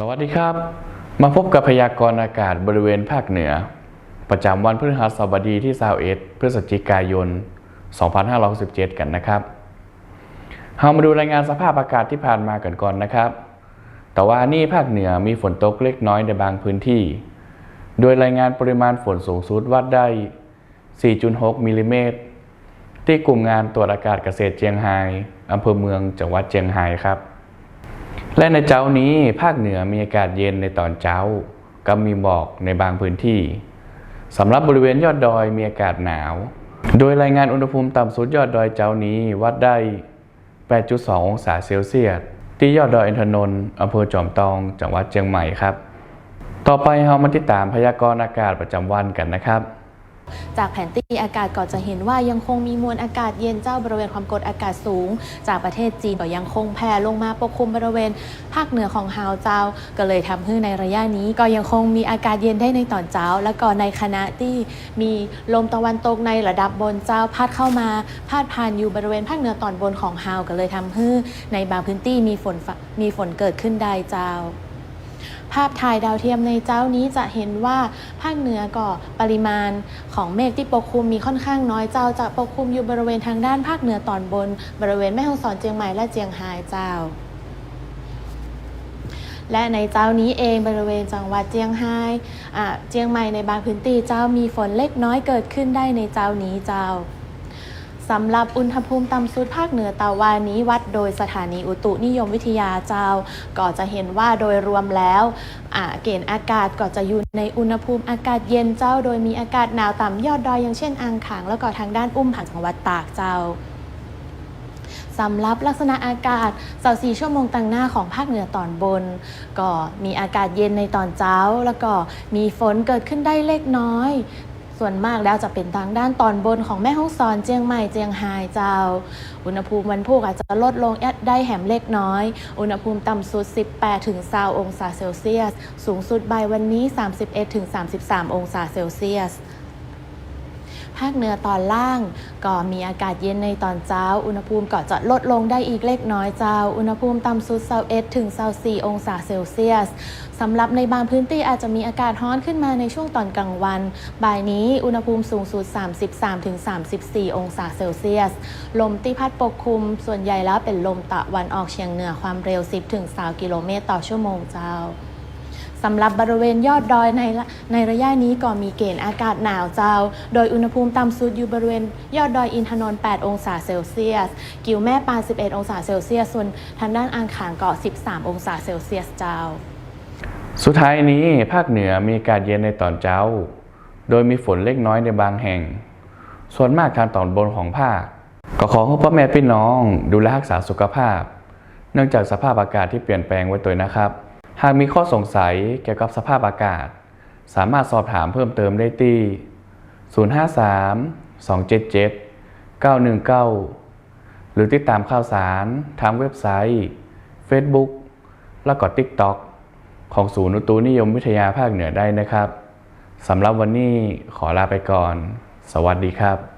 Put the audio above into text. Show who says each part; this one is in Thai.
Speaker 1: สวัสดีครับ มาพบกับพยากรณ์อากาศบริเวณภาคเหนือ ประจำวันพฤหัสบดีที่21พฤศจิกายน 2567 กันนะครับเรามาดูรายงานสภาพอากาศที่ผ่านมากันก่อนนะครับ แต่ว่านี่ภาคเหนือมีฝนตกเล็กน้อยในบางพื้นที่ โดยรายงานปริมาณฝนสูงสุดวัดได้ 4.6 มิลลิเมตรที่กลุ่มงานตรวจอากาศเกษตรเจียงไฮ้อำเภอเมืองจังหวัดเจียงไฮ้ครับ และในเจ้านี้ภาคเหนือมีอากาศเย็นในตอนเช้า ก็มีหมอกในบางพื้นที่สำหรับบริเวณยอดดอยมีอากาศหนาว โดยรายงานอุณหภูมิต่ำสุดยอดดอยเจ้านี้วัดได้ 8.2 องศาเซลเซียสที่ยอดดอยอินทนนท์อำเภอจอมทอง จังหวัดเชียงใหม่ครับ ต่อไปเรามาติดตามพยากรณ์อากาศประจำวันกันนะครับ
Speaker 2: จากแผนที่อากาศก็จะเห็นว่ายังคงมีมวลอากาศเย็นเจ้าบริเวณความกดอากาศสูง จากประเทศจีนก็ยังคงแผ่ลงมาปกคลุมบริเวณ ภาคเหนือของฮาวเจ้า ก็เลยทำให้ในระยะนี้ก็ยังคงมีอากาศเย็นได้ในตอนเช้า และก็ในขณะที่มีลมตะวันตกในระดับบนเจ้าพัดเข้ามาพาดผ่านอยู่บริเวณภาคเหนือตอนบนของฮาวก็เลยทำให้ในบางพื้นที่มีฝนมีฝนเกิดขึ้นได้เจ้า ภาพถ่ายดาวเทียมในเจ้านี้จะเห็นว่าภาคเหนือก็ปริมาณของเมฆที่ปกคลุมมีค่อนข้างน้อยเจ้าจะปกคลุมอยู่บริเวณทางด้านภาคเหนือตอนบน บริเวณแม่ฮ่องสอนเจียงใหม่และเจียงไฮ้เจ้า และในเจ้านี้เองบริเวณจังหวัดเจียงไฮ้เจียงใหม่ในบางพื้นที่เจ้ามีฝนเล็กน้อยเกิดขึ้นได้ในเจ้านี้เจ้า สำหรับอุณหภูมิต่ำสุดภาคเหนือตะวันนี้วัดโดยสถานีอุตุนิยมวิทยาเจ้า ก็จะเห็นว่าโดยรวมแล้วเกณฑ์อากาศก็จะอยู่ในอุณหภูมิอากาศเย็นเจ้า โดยมีอากาศหนาวต่ำยอดดอยอย่างเช่นอ่างขาง แล้วก็ทางด้านอุ้มผางจังหวัดตากเจ้าสำหรับลักษณะอากาศ24ชั่วโมงต่างหน้าของภาคเหนือตอนบน ก็มีอากาศเย็นในตอนเช้า แล้วก็มีฝนเกิดขึ้นได้เล็กน้อย ส่วนมากแล้วจะเป็นทางด้านตอนบนของแม่ฮ่องสอนเจียงใหม่เจียงไฮ้เจ้า อุณหภูมิวันพุธอาจจะลดลงได้แหมเล็กน้อย อุณหภูมิต่ำสุด 18ถึง20องศาเซลเซียส สูงสุดบ่ายวันนี้ 31ถึง33 องศาเซลเซียสภาคเหนือตอนล่าง ก็มีอากาศเย็นในตอนเช้า อุณหภูมิก็จะลดลงได้อีกเล็กน้อยเจ้า อุณหภูมิต่ำสุด21ถึง24องศาเซลเซียสสำหรับในบางพื้นที่อาจจะมีอากาศร้อนขึ้นมาในช่วงตอนกลางวัน บ่ายนี้อุณหภูมิสูงสุด 33ถึง34 องศาเซลเซียส ลมที่พัดปกคลุมส่วนใหญ่แล้วเป็นลมตะวันออกเฉียงเหนือความเร็ว 10ถึง20กิโลเมตรต่อชั่วโมงเจ้า สำหรับบริเวณยอดดอยในในระยะนี้ก็มีเกณฑ์อากาศหนาวเจ้า โดยอุณหภูมิต่ำสุดอยู่บริเวณยอดดอยอินทนนท์ 8 องศาเซลเซียส กิวแม่ปาน11 องศาเซลเซียส ส่วนทางด้านอ่างขางเก็13 องศาเซลเซียสเจ้า
Speaker 1: สุดท้ายนี้ภาคเหนือมีอากาศเย็นในตอนเช้า โดยมีฝนเล็กน้อยในบางแห่ง ส่วนมากทางตอนบนของภาค ก็ขอให้พ่อแม่พี่น้องดูแลรักษาสุขภาพ เนื่องจากสภาพอากาศที่เปลี่ยนแปลงไว้ตัวนะครับ หากมีข้อสงสัยเกี่ยวกับสภาพอากาศ สามารถสอบถามเพิ่มเติมได้ที่ 053 277 919 หรือติดตามข่าวสารทางเว็บไซต์ Facebook และก็ TikTok ของศูนย์อุตุนิยมวิทยาภาคเหนือได้นะครับ สำหรับวันนี้ขอลาไปก่อน สวัสดีครับ